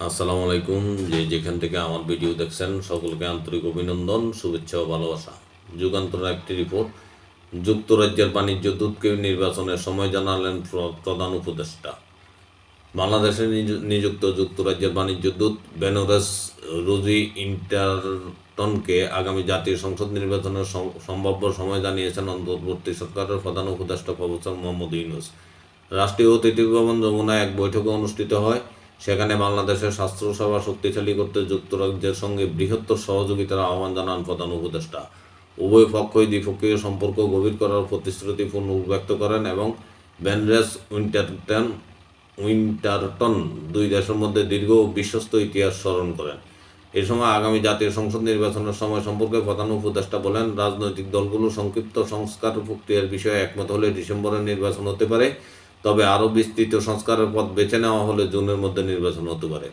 আসসালামু আলাইকুম। যে যেখান থেকে আমার ভিডিও দেখছেন, সকলকে আন্তরিক অভিনন্দন, শুভেচ্ছা ও ভালোবাসা। যুগান্তর একটি রিপোর্ট। যুক্তরাজ্যের বাণিজ্য দূতকে নির্বাচনের সময় জানালেন প্রধান উপদেষ্টা। বাংলাদেশে নিযুক্ত যুক্তরাজ্যের বাণিজ্য দূত বেনোরেস রোজি ইন্টারটনকে আগামী জাতীয় সংসদ নির্বাচনের সম্ভাব্য সময় জানিয়েছেন অন্তর্বর্তী সরকারের প্রধান উপদেষ্টা প্রফেসর মোহাম্মদ ইউনুস। রাষ্ট্রীয় অতিথি ভবন যমুনায় এক বৈঠকে অনুষ্ঠিত হয়। সেখানে বাংলাদেশের স্বাস্থ্যসেবা শক্তিশালী করতে যুক্তরাজ্যের সঙ্গে বৃহত্তর সহযোগিতার আহ্বান জানান প্রধান উপদেষ্টা। উভয় পক্ষই দ্বিপক্ষীয় সম্পর্ক গভীর করার প্রতিশ্রুতি পুনর্ব্যক্ত করেন এবং ব্যানরেস উইন্টারটন উইন্টারটন দুই দেশের মধ্যে দীর্ঘ ও বিশ্বস্ত ইতিহাস স্মরণ করেন। এ সময় আগামী জাতীয় সংসদ নির্বাচনের সময় সম্পর্কে প্রধান উপদেষ্টা বলেন, রাজনৈতিক দলগুলো সংক্ষিপ্ত সংস্কার প্রক্রিয়ার বিষয়ে একমত হলে ডিসেম্বরের নির্বাচন হতে পারে। তবে আরও বিস্তৃত সংস্কারের পথ বেছে নেওয়া হলে জুনের মধ্যে নির্বাচন হতে পারে।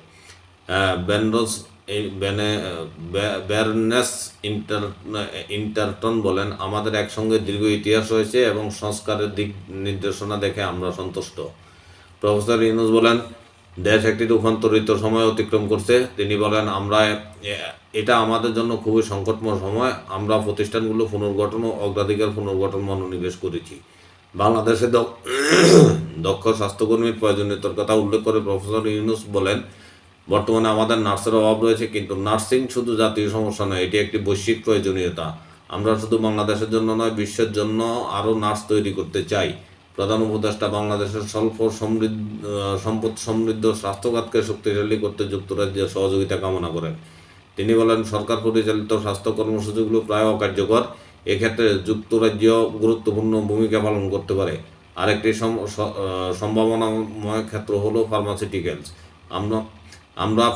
ব্যানরস ব্যারনেস ইন্টার, ইন্টারটন বলেন, আমাদের একসঙ্গে দীর্ঘ ইতিহাস রয়েছে এবং সংস্কারের দিক নির্দেশনা দেখে আমরা সন্তুষ্ট। প্রফেসর ইউনুস বলেন, দেশ একটি রূপান্তরিত সময় অতিক্রম করছে। তিনি বলেন, আমরা এটা আমাদের জন্য খুবই সংকটময় সময়। আমরা প্রতিষ্ঠানগুলো পুনর্গঠন ও অগ্রাধিকার পুনর্গঠন মনোনিবেশ করেছি। বাংলাদেশে দক্ষ স্বাস্থ্যকর্মীর প্রয়োজনীয়তার কথা উল্লেখ করে প্রফেসর ইউনুস বলেন, বর্তমানে আমাদের নার্সের অভাব রয়েছে, কিন্তু নার্সিং শুধু জাতীয় সমস্যা নয়, এটি একটি বৈশ্বিক প্রয়োজনীয়তা। আমরা শুধু বাংলাদেশের জন্য নয়, বিশ্বের জন্য আরও নার্স তৈরি করতে চাই। প্রধান উপদেষ্টা বাংলাদেশের স্বল্প সমৃদ্ধ সম্পদ সমৃদ্ধ স্বাস্থ্যখাতকে শক্তিশালী করতে যুক্তরাজ্যের সহযোগিতা কামনা করেন। তিনি বলেন, সরকার পরিচালিত স্বাস্থ্য কর্মসূচিগুলো প্রায় অকার্যকর। এক্ষেত্রে যুক্তরাজ্য গুরুত্বপূর্ণ ভূমিকা পালন করতে পারে। আরেকটি সম- সম্ভাবনাময় ক্ষেত্র হলো ফার্মাসিউটিক্যালস আমরা আমরা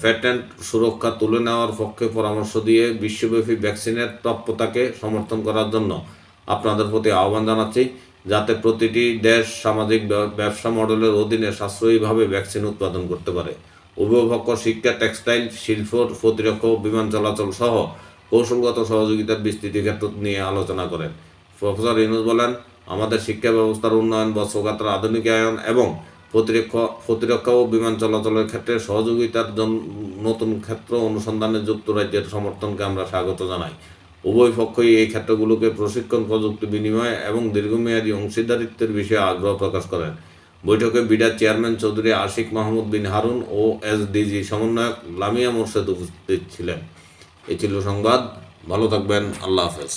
প্যাটেন্ট সুরক্ষা তুলে নেওয়ার পক্ষে পরামর্শ দিয়ে বিশ্বব্যাপী ভ্যাকসিনের প্রাপ্যতাকে সমর্থন করার জন্য আপনাদের প্রতি আহ্বান জানাচ্ছি, যাতে প্রতিটি দেশ সামাজিক ব্যবসা মডেলের অধীনে সাশ্রয়ীভাবে ভ্যাকসিন উৎপাদন করতে পারে। উভয় পক্ষ শিক্ষা টেক্সটাইল শিল্প, প্রতিরক্ষা বিমান চলাচল সহ কৌশলগত সহযোগিতার বিস্তৃতি ক্ষেত্র নিয়ে আলোচনা করেন। প্রফেসর ইউনুস বলেন, আমাদের শিক্ষা ব্যবস্থার উন্নয়ন বস্ত্রখাতের আধুনিকায়ন এবং প্রতিরক্ষা প্রতিরক্ষা ও বিমান চলাচলের ক্ষেত্রে সহযোগিতার নতুন ক্ষেত্র অনুসন্ধানে যুক্তরাজ্যের সমর্থনকে আমরা স্বাগত জানাই। উভয় পক্ষই এই ক্ষেত্রগুলোকে প্রশিক্ষণ, প্রযুক্তি বিনিময় এবং দীর্ঘমেয়াদী অংশীদারিত্বের বিষয়ে আগ্রহ প্রকাশ করেন। বৈঠকে বিডার চেয়ারম্যান চৌধুরী আশিক মাহমুদ বিন হারুন ও এসডিজি সমন্বয়ক লামিয়া মোর্শেদ উপস্থিত ছিলেন। এই ছিল সংবাদ। ভালো থাকবেন। আল্লাহ হাফেজ।